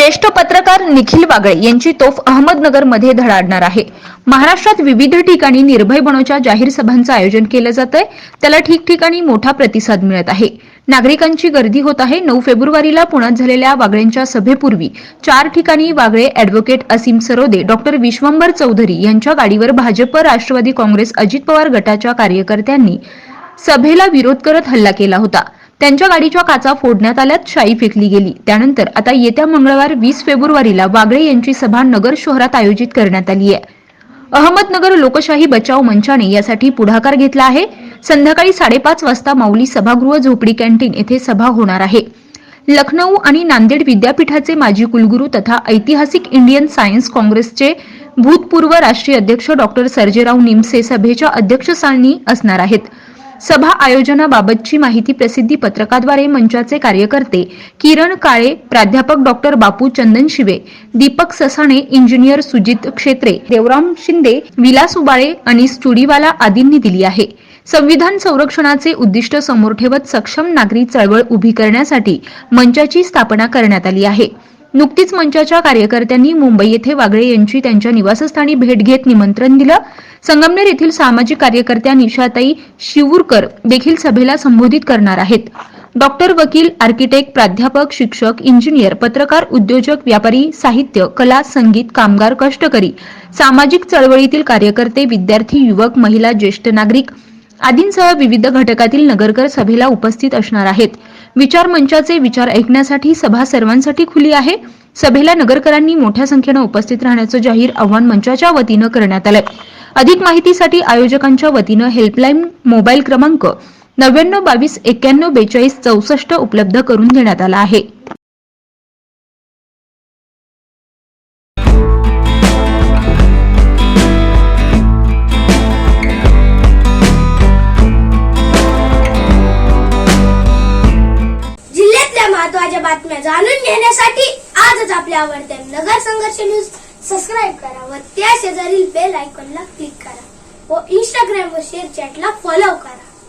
ज्येष्ठ पत्रकार निखिल वागळे यांची तोफ अहमदनगरमध्ये धडाडणार आहे. महाराष्ट्रात विविध ठिकाणी निर्भय बनोच्या जाहीर सभांचं आयोजन केलं जात आहे त्याला ठिकठिकाणी मोठा प्रतिसाद मिळत आहे. नागरिकांची गर्दी होत आहे. नऊ फेब्रुवारीला पुण्यात झालेल्या वागळेंच्या सभेपूर्वी चार ठिकाणी वागळे अॅडव्होकेट असीम सरोदे डॉक्टर विश्वंभर चौधरी यांच्या गाडीवर भाजप राष्ट्रवादी काँग्रेस अजित पवार गटाच्या कार्यकर्त्यांनी सभेला विरोध करत हल्ला केला होता. त्यांच्या गाडीच्या काचा फोडण्यात आल्यात शाई फेकली गेली. त्यानंतर आता येत्या मंगळवार वीस फेब्रुवारीला वागळे यांची सभा नगर शहरात आयोजित करण्यात आली आहे. अहमदनगर लोकशाही बचाव मंचाने यासाठी पुढाकार घेतला आहे. संध्याकाळी साडेपाच वाजता माऊली सभागृह झोपडी कॅन्टीन येथे सभा होणार आहे. लखनौ आणि नांदेड विद्यापीठाचे माजी कुलगुरू तथा ऐतिहासिक इंडियन सायन्स काँग्रेसचे भूतपूर्व राष्ट्रीय अध्यक्ष डॉक्टर सर्जेराव निमसे सभेच्या अध्यक्षस्थानी असणार आहेत. सभा आयोजनाबाबतची माहिती प्रसिद्धी पत्रकाद्वारे मंचाचे कार्यकर्ते किरण काळे प्राध्यापक डॉक्टर बापू चंदन शिवे दीपक ससाणे इंजिनियर सुजित क्षेत्रे देवराम शिंदे विलास उबाळे अनिस चुडीवाला आदींनी दिली आहे. संविधान संरक्षणाचे उद्दिष्ट समोर ठेवत सक्षम नागरी चळवळ उभी करण्यासाठी मंचाची स्थापना करण्यात आली आहे. नुकतीच मंचाच्या कार्यकर्त्यांनी मुंबई येथे वागळे यांची त्यांच्या निवासस्थानी भेट घेत निमंत्रण दिलं. संगमनेर येथील सामाजिक कार्यकर्त्या निशाताई शिवूरकर देखील सभेला संबोधित करणार आहेत. डॉक्टर वकील आर्किटेक्ट प्राध्यापक शिक्षक इंजिनियर पत्रकार उद्योजक व्यापारी साहित्य कला संगीत कामगार कष्टकरी सामाजिक चळवळीतील कार्यकर्ते विद्यार्थी युवक महिला ज्येष्ठ नागरिक आदींसह विविध घटकातील नगरकर सभेला उपस्थित असणार आहेत. विचार मंचाचे विचार ऐकण्यासाठी सभा सर्वांसाठी खुली आहे. सभेला नगरकरांनी मोठ्या संख्येनं उपस्थित राहण्याचं जाहीर आव्हान मंचाच्या वतीनं करण्यात आलंय. अधिक माहितीसाठी आयोजकांच्या वतीनं हेल्पलाईन मोबाईल क्रमांक नव्याण्णव बावीस एक्क्याण्णव बेचाळीस चौसष्ट उपलब्ध करून देण्यात आला आहे. जाणून घेण्यासाठी आजच आपल्या आवडत्या नगर संघर्ष न्यूज सबस्क्राईब करा व त्या शेजारील बेल आयकॉनला क्लिक करा व इंस्टाग्राम व शेअर चॅटला फॉलो करा.